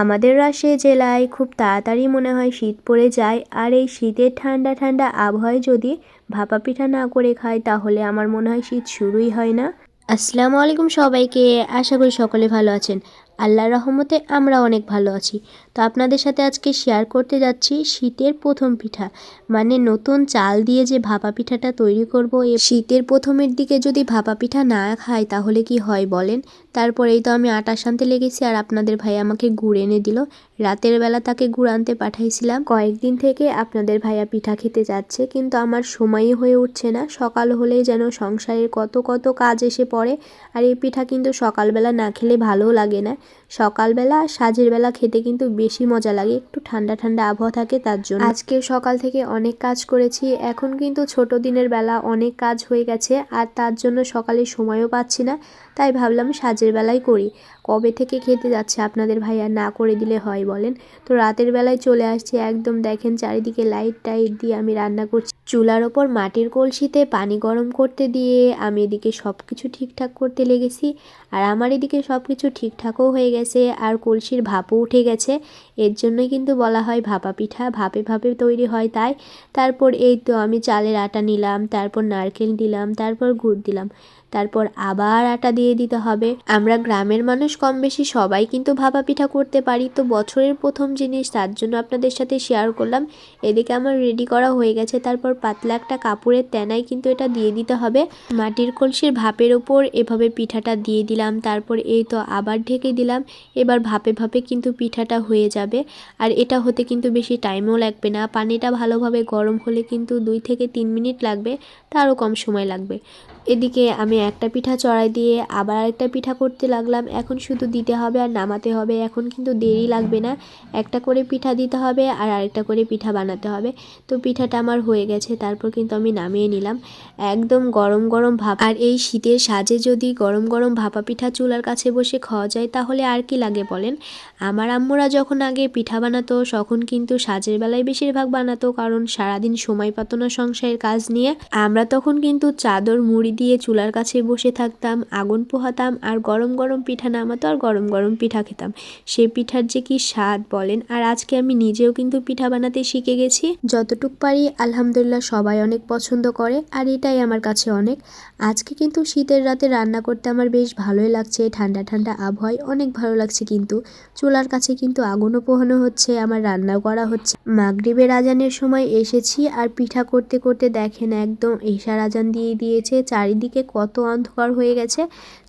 আমাদের রাজশাহী জেলায় খুব তাড়াতাড়ি মনে হয় শীত পড়ে যায়। আর এই শীতের ঠান্ডা ঠান্ডা আবহাওয়ায় যদি ভাপা পিঠা না করে খায় তাহলে আমার মনে হয় শীত শুরুই হয় না। আসসালামু আলাইকুম সবাইকে। আশা করি সকলে ভালো আছেন। আল্লাহর রহমতে আমরা অনেক ভালো আছি। তো আপনাদের সাথে আজকে শেয়ার করতে যাচ্ছি শীতের প্রথম পিঠা। মানে নতুন চাল দিয়ে যে ভাপা পিঠাটা তৈরি করব এ শীতের প্রথমের দিকে যদি ভাপা পিঠা না খাই তাহলে কি হয় বলেন? তারপরেই তো আমি আটা শানতে লেগেছি আর আপনাদের ভাই আমাকে গুড় এনে দিল। রাতের বেলা তাকে গুড় আনতে পাঠাইছিলাম। কয়েকদিন থেকে আপনাদের ভাইয়া পিঠা খেতে যাচ্ছে কিন্তু আমার সময়ই হয়ে উঠছে না। সকাল হলেই যেন সংসারের কত কত কাজ এসে পড়ে। আর এই পিঠা কিন্তু সকালবেলা না খেলে ভালোও লাগে না। সকালবেলা আর সাজের বেলা খেতে কিন্তু বেশি মজা লাগে। একটু ঠান্ডা ঠান্ডা আবহাওয়া থাকে তার জন্য। আজকে সকাল থেকে অনেক কাজ করেছি। এখন কিন্তু ছোট দিনের বেলা অনেক কাজ হয়ে গেছে আর তার জন্য সকালে সময়ও পাচ্ছি না। তাই ভাবলাম সাজের বেলায় করি। কবে থেকে খেতে যাচ্ছে আপনাদের ভাইয়া? না করে দিলে হয় বলেন। তো রাতের বেলায় চলে আসছি একদম দেখেন চারিদিকে লাইট টাইট দিয়ে আমি রান্না করছি। চুলার ওপর মাটির কলসিতে পানি গরম করতে দিয়ে আমি এদিকে সব কিছু ঠিকঠাক করতে লেগেছি। আর আমার এদিকে সব কিছু ঠিকঠাকও হয়ে গেছে আর কলসির ভাপও উঠে গেছে। এর জন্যই কিন্তু বলা হয় ভাপা পিঠা, ভাপে ভাপে তৈরি হয় তাই। তারপর এই তো আমি চালের আটা নিলাম, তারপর নারকেল দিলাম, তারপর গুড় দিলাম। তারপর আবার আটা দিয়ে দিতে হবে। আমরা গ্রামের মানুষ কম বেশি সবাই কিন্তু ভাপা পিঠা করতে পারি। তো বছরের প্রথম জিনিস তার জন্য আপনাদের সাথে শেয়ার করলাম। এদিকে আমার রেডি করা হয়ে গেছে। তারপর পাতলা একটা কাপড়ের তেনায় কিন্তু এটা দিয়ে দিতে হবে। মাটির কলসির ভাপের ওপর এভাবে পিঠাটা দিয়ে দিলাম। তারপর এই তো আবার ঢেকে দিলাম। এবার ভাপে ভাপে কিন্তু পিঠাটা হয়ে যাবে। আর এটা হতে কিন্তু বেশি টাইমও লাগবে না। পানিটা ভালোভাবে গরম হলে কিন্তু দুই থেকে তিন মিনিট লাগবে। তারও কম সময় লাগবে। এদিকে আমি একটা পিঠা চড়াই দিয়ে আবার আরেকটা পিঠা করতে লাগলাম। এখন শুধু দিতে হবে আর নামাতে হবে। এখন কিন্তু দেরি লাগবে না। একটা করে পিঠা দিতে হবে আর আরেকটা করে পিঠা বানাতে হবে। তো পিঠাটা আমার হয়ে গেছে। তারপর কিন্তু আমি নামিয়ে নিলাম। একদম গরম গরম ভাপ আর এই শীতের সাজে যদি গরম গরম ভাপা পিঠা চুলার কাছে বসে খাওয়া যায়, তাহলে আর কি লাগে বলেন? আমার আম্মুরা যখন আগে পিঠা বানাতো, তখন কিন্তু সাজের বেলায় বেশিরভাগ বানাতো। কারণ সারাদিন সময় পাতো না সংসারের কাজ নিয়ে। আমরা তখন কিন্তু চাদর, মুড়ি দিয়ে চুলার কাছে বসে থাকতাম, আগুন পোহাতাম আর গরম গরম পিঠা নামাতো আর গরম গরম পিঠা খেতাম। সে পিঠার যে কি স্বাদ বলেন? আর আজকে আমি নিজেও কিন্তু পিঠা বানাতে শিখে গেছি। যতটুক পারি, আলহামদুলিল্লাহ সবাই অনেক পছন্দ করে আর এটাই আমার কাছে অনেক। আজকে কিন্তু শীতের রাতে রান্না করতে আমার বেশ ভালোই লাগছে, ঠান্ডা ঠান্ডা আবহাওয়ায় অনেক ভালো লাগছে কিন্তু চুলার কাছে কিন্তু আগুনও পোহানো হচ্ছে, আমার রান্নাও করা হচ্ছে। মাগরিবের আজানের সময় এসেছি আর পিঠা করতে করতে দেখেন একদম এশার আজান দিয়ে দিয়েছে চারিদিকে কত অন্ধকার হয়ে গেছে।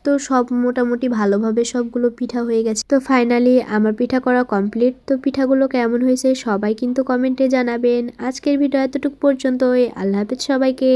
তো সব মোটামুটি ভালোভাবে সবগুলো পিঠা হয়ে গেছে। তো ফাইনালি আমার পিঠা করা কমপ্লিট তো পিঠাগুলো কেমন হয়েছে সবাই কিন্তু কমেন্টে জানাবেন। আজকের ভিডিও এতটুকু পর্যন্তই। আল্লাহ হাফেজ সবাইকে।